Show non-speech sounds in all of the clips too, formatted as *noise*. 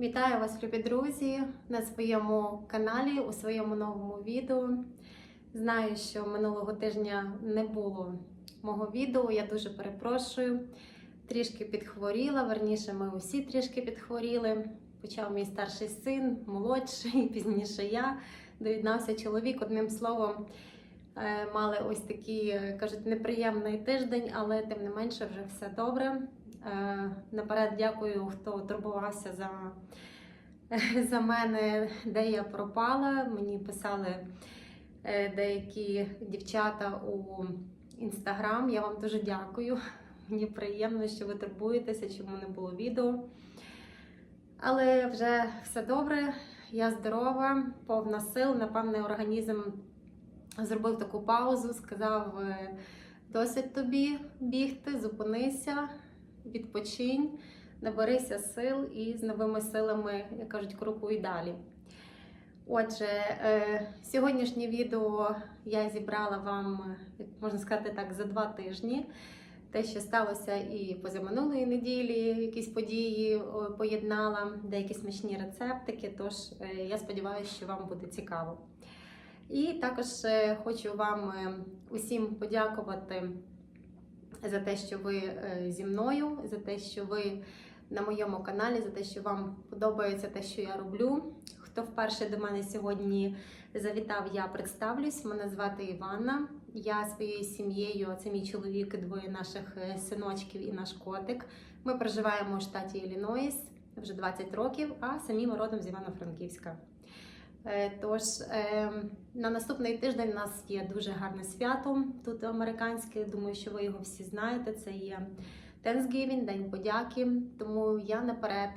Вітаю вас, любі друзі, на своєму каналі, у своєму новому відео. Знаю, що минулого тижня не було мого відео, я дуже перепрошую. Трішки підхворіла, верніше, ми усі трішки підхворіли. Почав мій старший син, молодший, *laughs* пізніше я. Доєднався чоловік. Одним словом, мали ось такий, е, кажуть, неприємний тиждень, але тим не менше вже все добре. Е, Наперед дякую, хто турбувався за, *laughs* за мене, де я пропала. Мені писали е, деякі дівчата у інстаграм. Я вам дуже дякую. *laughs* Мені приємно, що ви турбуєтеся, чому не було відео. Але вже все добре, я здорова, повна сил. Напевне, організм зробив таку паузу, сказав: е, досить тобі бігти, зупинися, відпочинь, наберися сил і з новими силами, як кажуть, крокуй далі. Отже, е, сьогоднішнє відео я зібрала вам, можна сказати так, за два тижні. Те, що сталося і позаминулої неділі, якісь події поєднала, деякі смачні рецептики. Тож е, я сподіваюся, що вам буде цікаво. І також е, хочу вам е, усім подякувати за те, що ви е, зі мною, за те, що ви на моєму каналі, за те, що вам подобається те, що я роблю. Хто вперше до мене сьогодні завітав, я представлюсь. Мене звати Іванна. Я своєю сім'єю, це мій чоловік, двоє наших синочків і наш котик. Ми проживаємо у штаті Іллінойс вже 20 років, а самі ми родом з Івано-Франківська. Е, Тож е, на наступний тиждень у нас є дуже гарне свято тут американське. Думаю, що ви його всі знаєте. Це є Thanksgiving, День подяки. Тому я наперед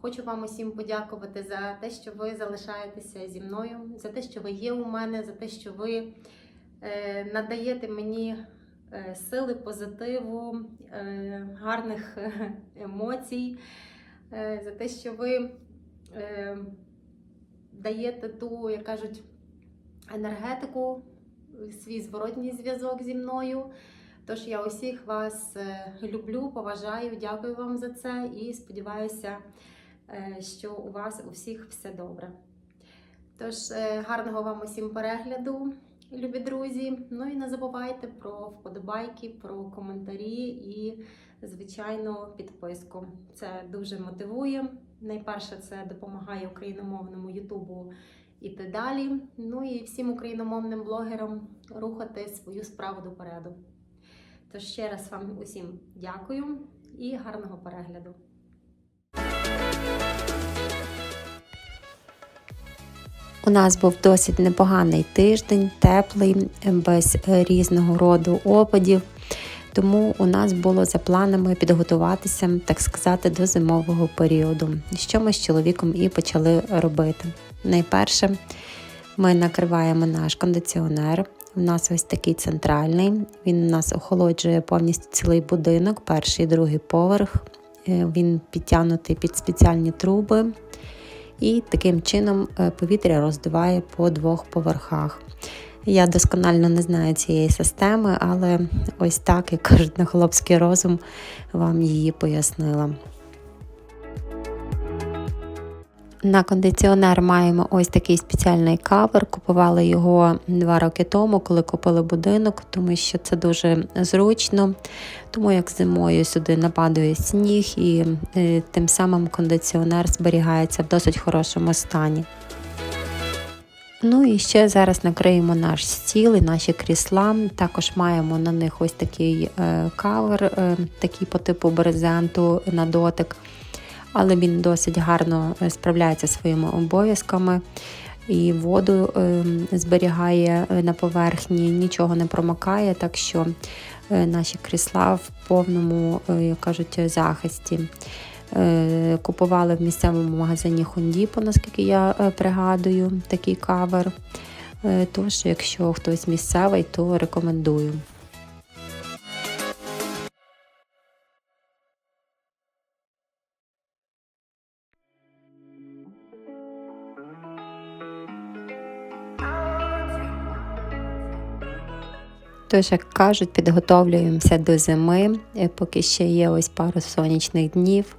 хочу вам усім подякувати за те, що ви залишаєтеся зі мною, за те, що ви є у мене, за те, що ви е, надаєте мені сили, позитиву, гарних *laughs* емоцій, за те, що ви. Даєте ту, як кажуть, енергетику, свій зворотній зв'язок зі мною. Тож я усіх вас е, люблю, поважаю, дякую вам за це і сподіваюся, е, що у вас у всіх все добре. Тож, е, гарного вам усім перегляду, любі друзі. Ну і не забувайте про вподобайки, про коментарі і, звичайно, підписку. Це дуже мотивує. Найперше, це допомагає україномовному Ютубу іти далі. Ну і всім україномовним блогерам рухати свою справу допереду. Тож ще раз вам усім дякую і гарного перегляду. У нас був досить непоганий тиждень, теплий, без різного роду опадів. Тому у нас було за планами підготуватися, так сказати, до зимового періоду, що ми з чоловіком і почали робити. Найперше, ми накриваємо наш кондиціонер. У нас ось такий центральний. Він у нас охолоджує повністю цілий будинок, перший і другий поверх. Е, Він підтягнутий під спеціальні труби, і таким чином е, повітря роздуває по двох поверхах. Я досконально не знаю цієї системи, але ось так, як кажуть на хлопський розум, вам її пояснила. На кондиціонер маємо ось такий спеціальний кавер. Купували його два роки тому, коли купили будинок, тому що це дуже зручно. Тому як зимою сюди нападає сніг, і е, тим самим кондиціонер зберігається в досить хорошому стані. Ну і ще зараз накриємо наш стіл і наші крісла. Також маємо на них ось такий е, кавер, е, такий по типу брезенту на дотик, але він досить гарно е, справляється своїми обов'язками. І воду е, зберігає на поверхні, нічого не промокає, так що наші крісла в повному, як кажуть, захисті. Е, Купували в місцевому магазині Хондіпо, наскільки я е, пригадую, такий кавер. Е, Тож, якщо хтось місцевий, то рекомендую. Тож, як кажуть, підготовлюємося до зими, е, поки ще є ось пару сонячних днів.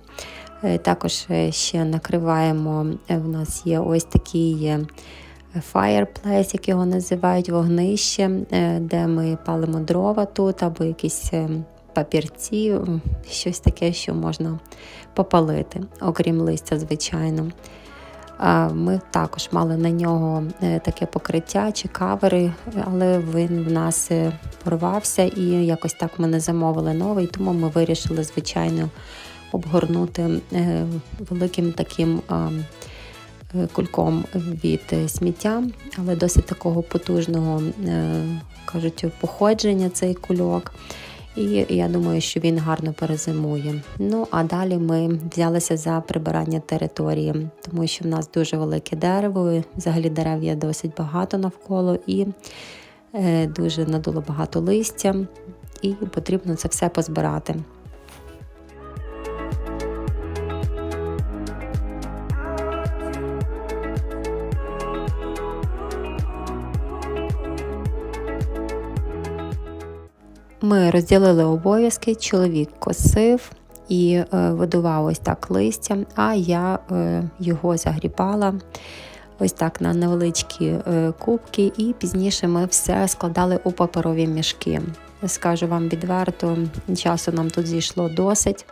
Е, Також е, ще накриваємо, в нас є ось такий fireplace, як його називають, вогнище, де ми палимо дрова тут, або якісь папірці, щось таке, що можна попалити, окрім листя, звичайно. Ми також мали на нього е, таке покриття чи кавери, але він в нас е, порвався і якось так ми не замовили новий, тому ми вирішили, звичайно, обгорнути е, великим таким кульком від сміття, але досить такого потужного, кажуть, походження цей кульок. І я думаю, що він гарно перезимує. Ну а далі ми взялися за прибирання території, тому що в нас дуже велике дерево, взагалі дерев є досить багато навколо і е, дуже надуло багато листя, і потрібно це все позбирати. Ми розділили обов'язки, чоловік косив і е, видував ось так листя, а я е, його загрібала ось так на невеличкі е, кубки, і пізніше ми все складали у паперові мішки. Скажу вам відверто, часу нам тут зійшло досить.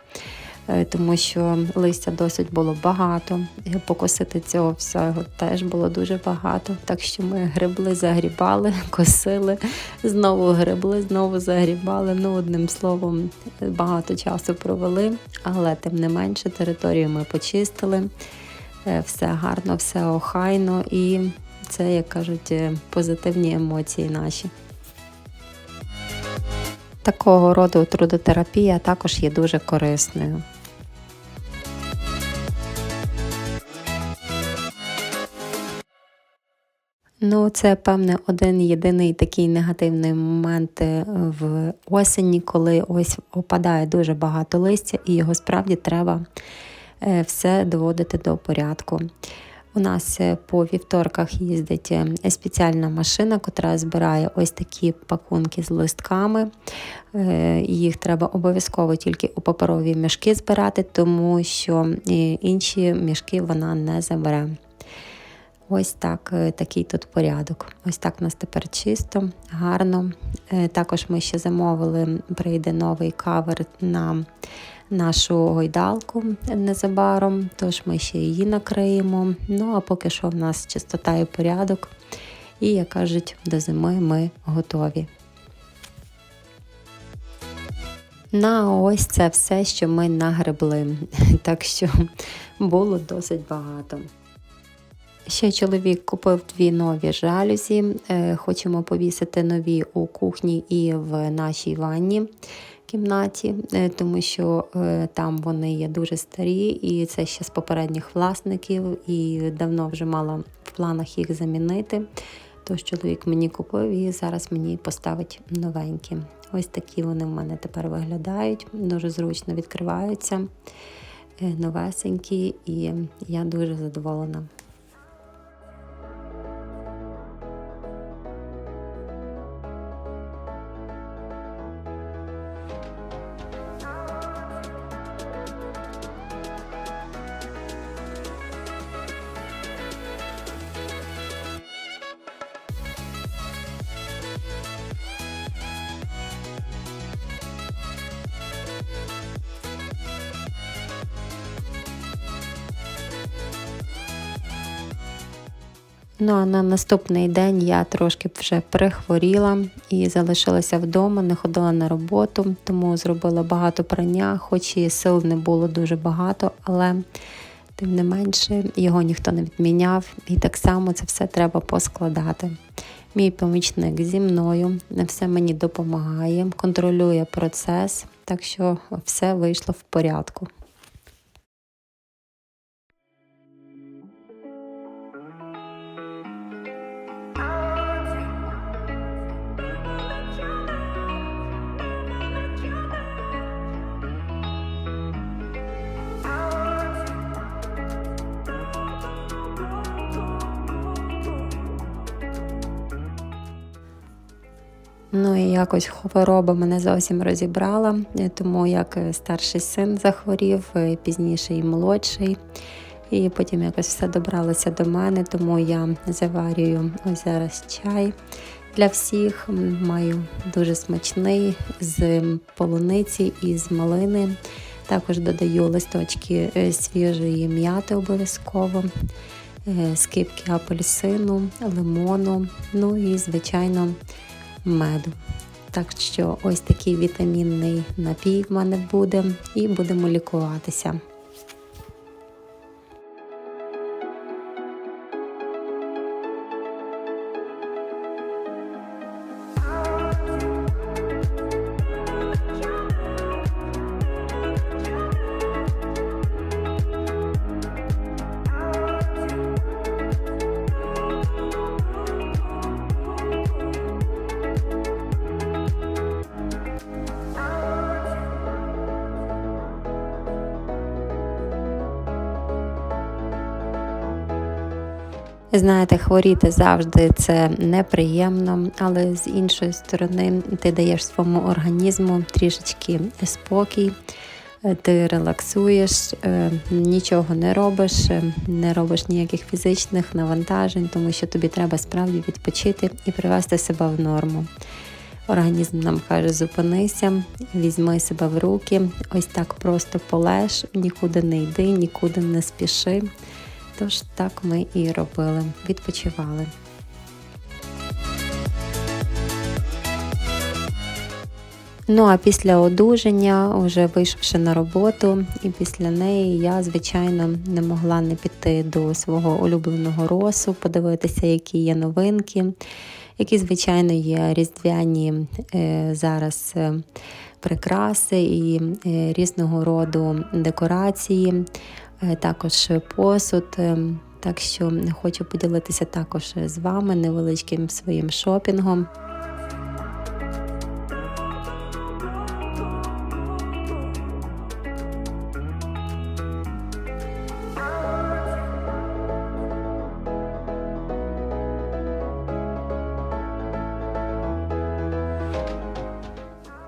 Е, Тому що листя досить було багато, покосити цього всього теж було дуже багато. Так що ми грибли, загрібали, *laughs* косили, знову гребли, знову загрібали. Ну, одним словом, багато часу провели, але тим не менше територію ми почистили. Е, Все гарно, все охайно, і це, як кажуть, е, позитивні емоції наші. Такого роду трудотерапія також є дуже корисною. Ну, це певне один єдиний такий негативний момент е, в осені, коли ось опадає дуже багато листя, і його справді треба е, все доводити до порядку. У нас е, по вівторках їздить спеціальна машина, яка збирає ось такі пакунки з листками. Їх треба обов'язково тільки у паперові мішки збирати, тому що інші мішки вона не забере. Ось так, е, такий тут порядок. Ось так у нас тепер чисто, гарно. Е, Також ми ще замовили, прийде новий кавер на нашу гойдалку незабаром, тож ми ще її накриємо. Ну а поки що в нас чистота і порядок. І, як кажуть, до зими ми готові. На ось це все, що ми нагребли. *laughs* Так що було досить багато. Ще чоловік купив дві нові жалюзі. Е, Хочемо повісити нові у кухні і в нашій ванні кімнаті, е, тому що е, там вони є дуже старі, і це ще з попередніх власників, і давно вже мала в планах їх замінити. Тож чоловік мені купив і зараз мені поставить новенькі. Ось такі вони в мене тепер виглядають, дуже зручно відкриваються, новесенькі, і я дуже задоволена. Ну а на наступний день я трошки вже перехворіла і залишилася вдома, не ходила на роботу, тому зробила багато прання, хоч і сил не було дуже багато, але тим не менше його ніхто не відміняв, і так само це все треба поскладати. Мій помічник зі мною все мені допомагає, контролює процес, так що все вийшло в порядку. Якось хвороба мене зовсім розібрала, тому як старший син захворів, е, пізніше і молодший. І потім якось все добралося до мене, тому я заварюю ось зараз чай для всіх. Маю дуже смачний з полуниці і з малини. Також додаю листочки е, свіжої м'яти обов'язково, е, скипки апельсину, лимону, ну і, звичайно, меду. Так що ось такий вітамінний напій в мене буде, і будемо лікуватися. Знаєте, хворіти завжди це неприємно, але з іншої сторони ти даєш своєму організму трішечки спокій, е, ти релаксуєш, е, нічого не робиш, е, не робиш ніяких фізичних навантажень, тому що тобі треба справді відпочити і привести себе в норму. Організм нам каже, зупинися, візьми себе в руки, ось так просто полеж, нікуди не йди, нікуди не спіши. Тож так ми і робили, відпочивали. Ну а після одужання, вже вийшовши на роботу, і після неї я, звичайно, не могла не піти до свого улюбленого росу, подивитися, які є новинки, які, звичайно, є різдвяні е, зараз е, прикраси і е, різного роду декорації також посуд. е, Так що хочу поділитися також з вами невеличким своїм шопінгом.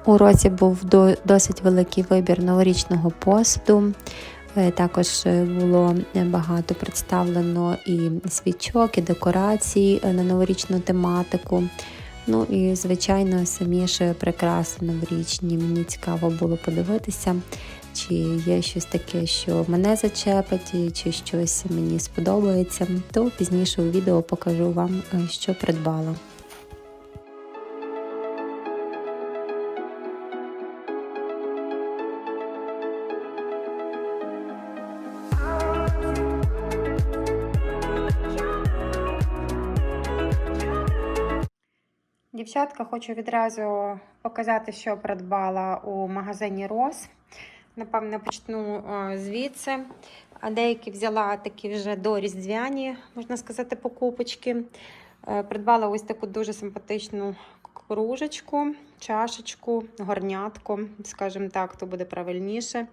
У році був досить великий вибір новорічного посуду. Е, Також е, було багато представлено і свічок, і декорацій е, на новорічну тематику. Ну і, звичайно, самі ж прикраси новорічні. Мені цікаво було подивитися, чи є щось таке, що мене зачепить, чи щось мені сподобається. То пізніше у відео покажу вам, що придбала. Дівчатка, хочу відразу показати, що придбала у магазині Рос. Напевно, почну е, звідси. Деякі взяла такі вже доріздвяні, можна сказати, покупочки. Е, Придбала ось таку дуже симпатичну кружечку, чашечку, горнятку, скажімо так, то буде правильніше.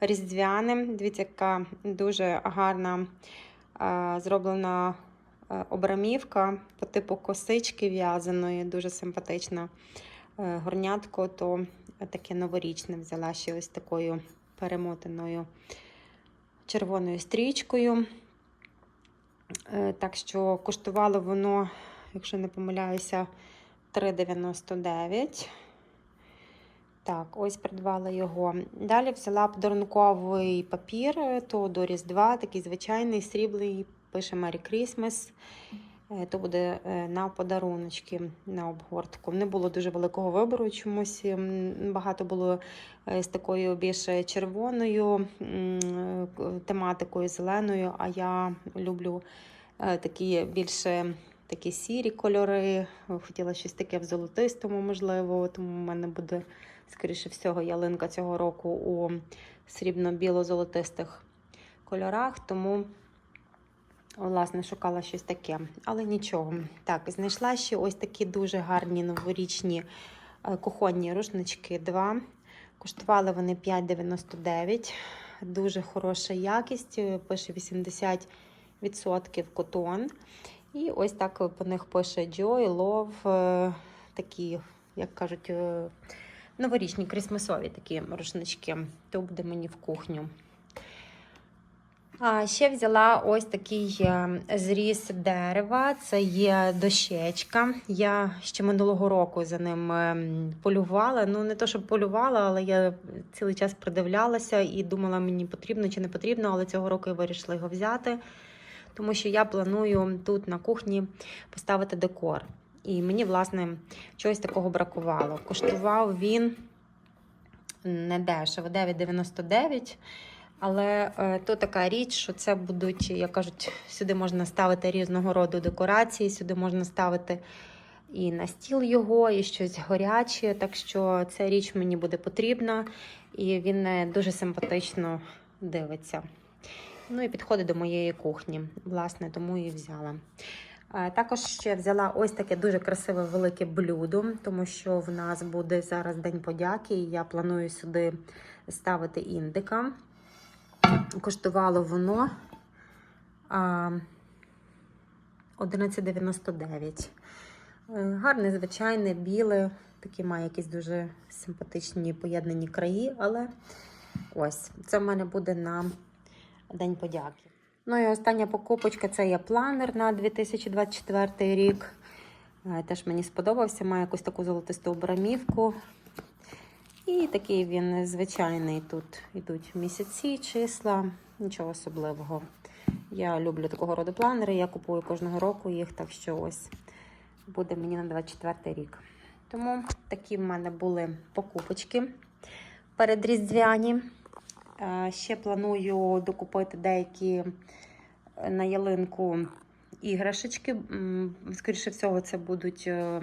Різдвяне. Дивіться, яка дуже гарна е, зроблена обрамівка по типу косички в'язаної, дуже симпатична. Е, Горнятко то таке новорічне взяла ще ось такою перемотаною червоною стрічкою. Е, Так що коштувало воно, якщо не помиляюся, 3,99. Так, ось придбала його. Далі взяла подарунковий папір, е, то до Різдва, такий звичайний, срібний, пише Merry Christmas. Е, То буде е, на подаруночки на обгортку. Не було дуже великого вибору чомусь. Багато було е, з такою більш червоною тематикою, зеленою, а я люблю такі більше такі сірі кольори. Хотіла щось таке в золотистому, можливо, тому в мене буде, скоріше всього, ялинка цього року у срібно-біло-золотистих кольорах. Тому Власне, шукала щось таке, але нічого. Так, знайшла ще ось такі дуже гарні новорічні е, кухонні рушнички 2. Коштували вони 5,99. Дуже хороша якість, е, пише 80% котон. І ось так по них пише Joy, Love, е, такі як кажуть, новорічні крісмасові такі рушнички. То буде мені в кухню. А ще взяла ось такий е, зріз дерева. Це є дощечка. Я ще минулого року за ним е, полювала. Ну, не то, щоб полювала, але я цілий час придивлялася і думала, мені потрібно чи не потрібно, але цього року я вирішила його взяти, тому що я планую тут на кухні поставити декор. І мені, власне, чогось такого бракувало. Коштував він не дешево, 9,99. Але е, то така річ, що це будуть, як кажуть, сюди можна ставити різного роду декорації, сюди можна ставити і на стіл його, і щось гаряче. Так що ця річ мені буде потрібна, і він е, дуже симпатично дивиться. Ну і підходить до моєї кухні, власне, тому і взяла. Е, Також ще взяла ось таке дуже красиве велике блюдо, тому що в нас буде зараз День подяки, і я планую сюди ставити індика. Коштувало воно 11,99. Е, Гарне, звичайне, біле, такі має якісь дуже симпатичні поєднані краї, але ось це в мене буде на День подяки. Ну і остання покупочка це є планер на 2024 рік. Е, Теж мені сподобався, має якусь таку золотисту обрамівку. І такий він звичайний. Тут йдуть місяці, числа, нічого особливого. Я люблю такого роду планери, я купую кожного року їх, так що ось буде мені на 24 рік. Тому такі в мене були покупочки передріздвяні. Е, Ще планую докупити деякі е, на ялинку іграшечки. Скоріше всього, це будуть е,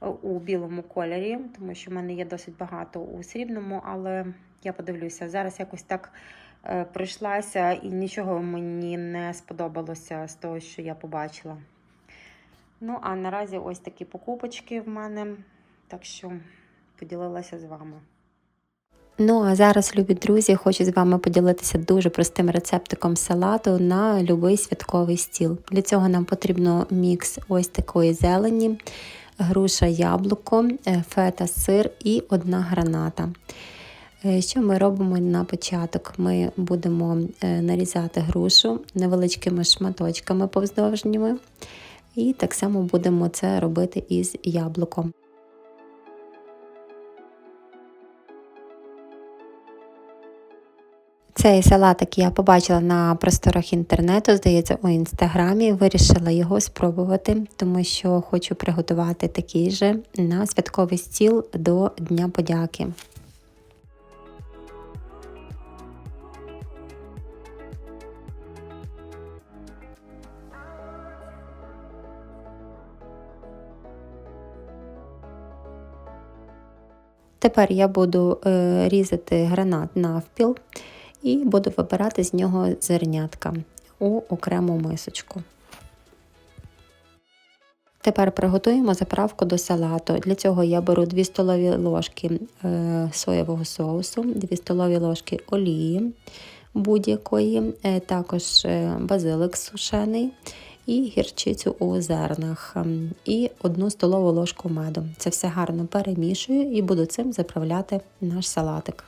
у білому кольорі, тому що в мене є досить багато у срібному, але я подивлюся. Зараз якось так е, пройшлася і нічого мені не сподобалося з того, що я побачила. Ну, а наразі ось такі покупочки в мене, так що поділилася з вами. Ну, а зараз, любі друзі, хочу з вами поділитися дуже простим рецептиком салату на будь-який святковий стіл. Для цього нам потрібно мікс ось такої зелені, груша, яблуко, е, фета, сир і одна граната. Е, Що ми робимо на початок? Ми будемо е, нарізати грушу невеличкими шматочками повздовжніми, і так само будемо це робити із яблуком. Цей салатик я побачила на просторах інтернету, здається, у інстаграмі. Вирішила його спробувати, тому що хочу приготувати такий же на святковий стіл до Дня подяки. Тепер я буду е, різати гранат навпіл і буду вибирати з нього зернятка у окрему мисочку. Тепер приготуємо заправку до салату. Для цього я беру 2 столові ложки е, соєвого соусу, 2 столові ложки олії будь-якої, е, також е, базилик сушений і гірчицю у зернах, ем, і 1 столову ложку меду. Це все гарно перемішую і буду цим заправляти наш салатик.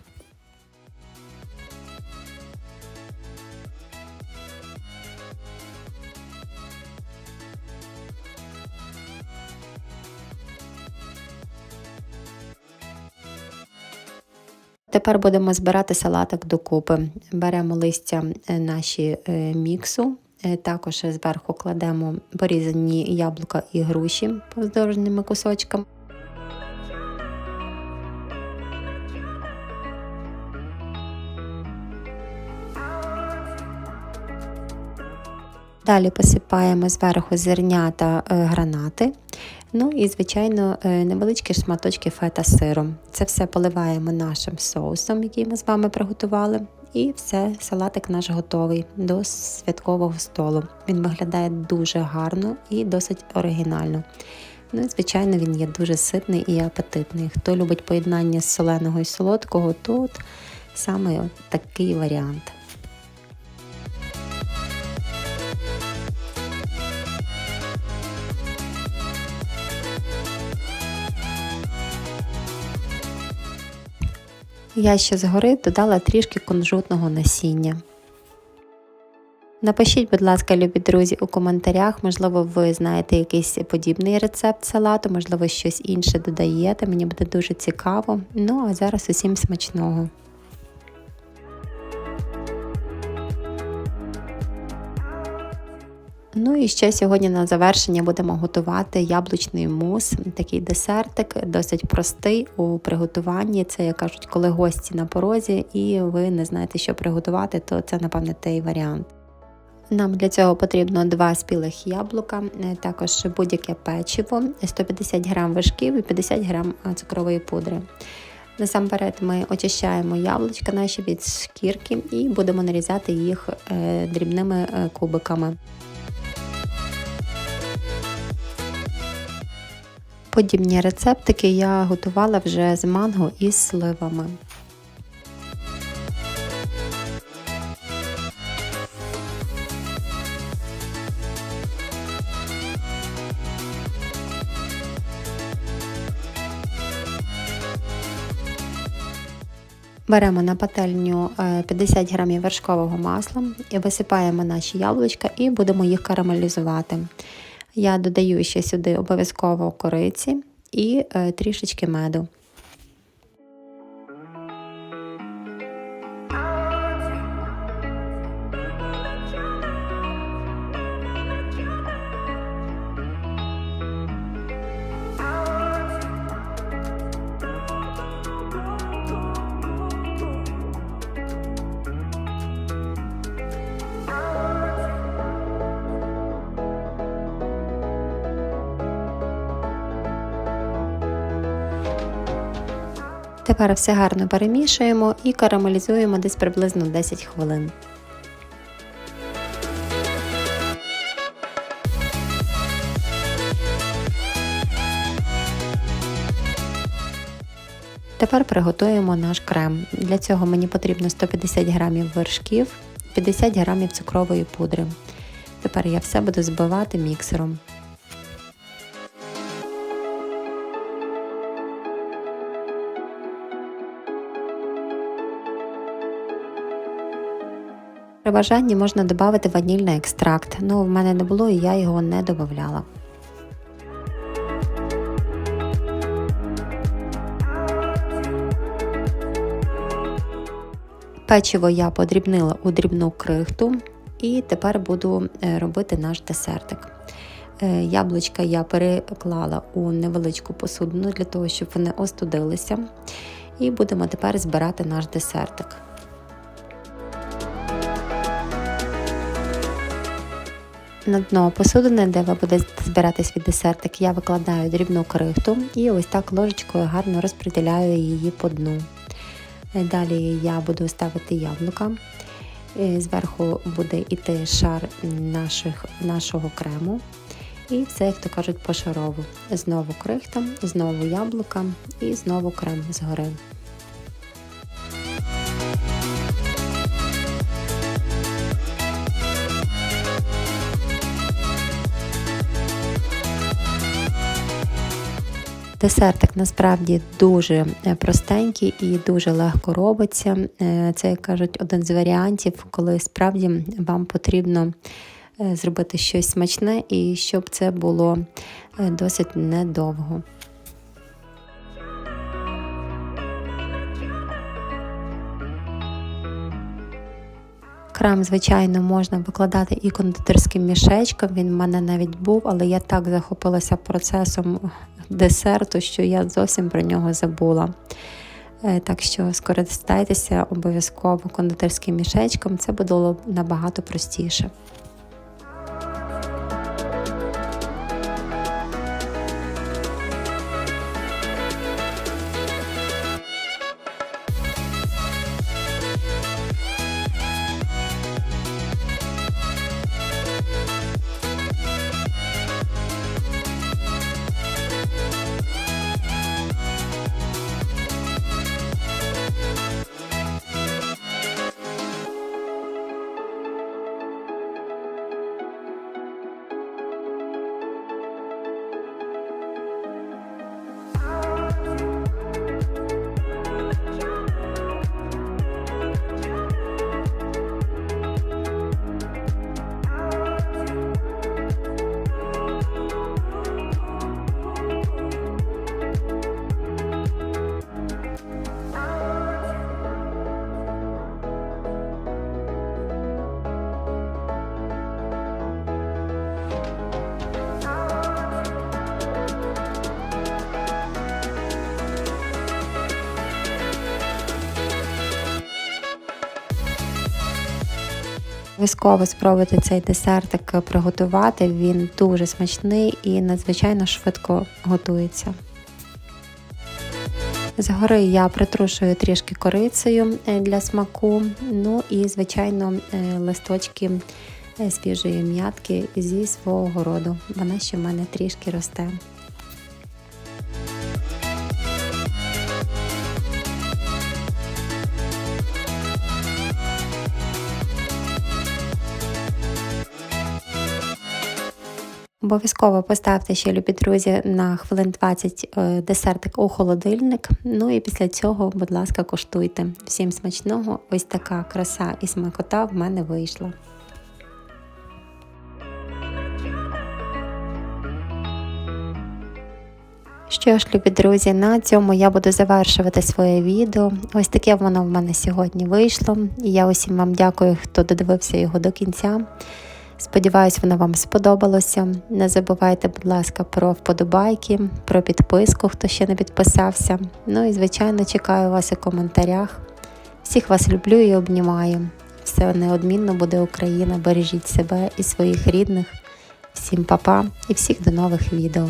Тепер будемо збирати салатик докупи. Беремо листя е, наші е, міксу, е, також зверху кладемо порізані яблука і груші повздовженими кусочками. Далі посипаємо зверху зернята е, гранати. Ну і, звичайно, е, невеличкі шматочки фета сиру. Це все поливаємо нашим соусом, який ми з вами приготували. І все, салатик наш готовий до святкового столу. Він виглядає дуже гарно і досить оригінально. Ну і, звичайно, він є дуже ситний і апетитний. Хто любить поєднання з соленого і солодкого, то от саме такий варіант. Я ще згори додала трішки кунжутного насіння. Напишіть, будь ласка, любі друзі, у коментарях. Можливо, ви знаєте якийсь подібний рецепт салату, можливо, щось інше додаєте. Мені буде дуже цікаво. Ну а зараз усім смачного. Ну і ще сьогодні на завершення будемо готувати яблучний мус, такий десертик, досить простий у приготуванні. Це, як кажуть, коли гості на порозі, і ви не знаєте, що приготувати, то це, напевне, той варіант. Нам для цього потрібно два спілих яблука, е, також будь-яке печиво, 150 г вершків і 50 г цукрової пудри. Насамперед ми очищаємо яблучка наші від шкірки і будемо нарізати їх е, дрібними е, кубиками. Подібні рецептики я готувала вже з манго і сливами. Беремо на пательню 50 г вершкового масла і висипаємо наші яблучка і будемо їх карамелізувати. Я додаю ще сюди обов'язково кориці і е, трішечки меду. Тепер все гарно перемішуємо і карамелізуємо десь приблизно 10 хвилин. Тепер приготуємо наш крем. Для цього мені потрібно 150 г вершків, 50 г цукрової пудри. Тепер я все буду збивати міксером. При бажанні можна додати ванільний екстракт, але в мене не було і я його не додавала. Печиво я подрібнила у дрібну крихту і тепер буду е, робити наш десертик. Е, яблучка я переклала у невеличку посудину для того, щоб вони остудилися. І будемо тепер збирати наш десертик. На дно посудини, де ви будете збирати свій десертик, я викладаю дрібну крихту і ось так ложечкою гарно розподіляю її по дну. Далі я буду ставити яблука. Зверху буде йти шар наших, нашого крему. І все, як то кажуть, пошарово. Знову крихта, знову яблука і знову крем згори. Десертик насправді дуже е, простенький і дуже легко робиться. Е, це, як кажуть, один з варіантів, коли справді вам потрібно е, зробити щось смачне і щоб це було досить недовго. Крем, звичайно, можна викладати і кондитерським мішечком. Він в мене навіть був, але я так захопилася процесом десерту, що я зовсім про нього забула. Е, так що скористайтеся обов'язково кондитерським мішечком, це буде набагато простіше. Обов'язково спробуйте цей десертик приготувати. Він дуже смачний і надзвичайно швидко готується. Згори я притрушую трішки корицею е, для смаку. Ну і, звичайно, е, листочки е, свіжої м'ятки зі свого городу. Вона ще в мене трішки росте. Обов'язково поставте ще, любі друзі, на хвилин 20 е, десертик у холодильник. Ну і після цього, будь ласка, коштуйте. Всім смачного! Ось така краса і смакота в мене вийшла. Що ж, любі друзі, на цьому я буду завершувати своє відео. Ось таке воно в мене сьогодні вийшло. І я усім вам дякую, хто додивився його до кінця. Сподіваюсь, воно вам сподобалося. Не забувайте, будь ласка, про вподобайки, про підписку, хто ще не підписався. Ну і, звичайно, чекаю вас у коментарях. Всіх вас люблю і обнімаю. Все неодмінно буде Україна. Бережіть себе і своїх рідних. Всім па-па і всіх до нових відео.